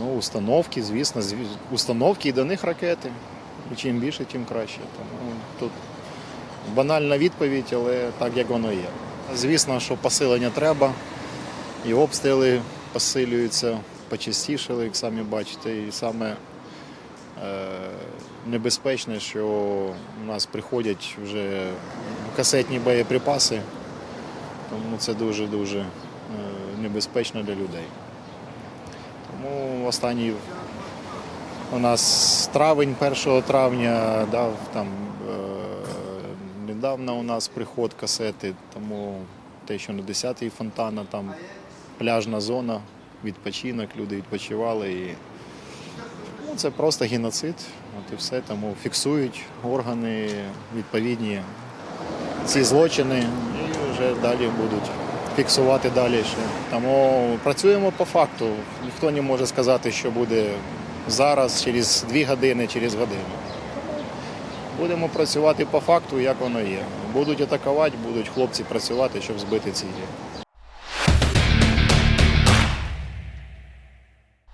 Ну, установки, звісно, зві- установки і до них ракети. І чим більше, тим краще. Тому тут банальна відповідь, але так як воно є. Звісно, що посилення треба, і обстріли посилюються, почастішали, як самі бачите. І саме е, небезпечне, що у нас приходять вже касетні боєприпаси, тому це дуже-дуже е, небезпечно для людей. Тому останній у нас травень 1 травня дав там е, недавно у нас приход касети, тому те, що на 10-й фонтана, там пляжна зона, відпочинок, люди відпочивали. І, ну, це просто геноцид. От і все. Тому фіксують органи відповідні ці злочини і вже далі будуть фіксувати далі ще. Тому працюємо по факту. Ніхто не може сказати, що буде зараз, через дві години, через годину. Будемо працювати по факту, як воно є. Будуть атакувати, будуть хлопці працювати, щоб збити цілі.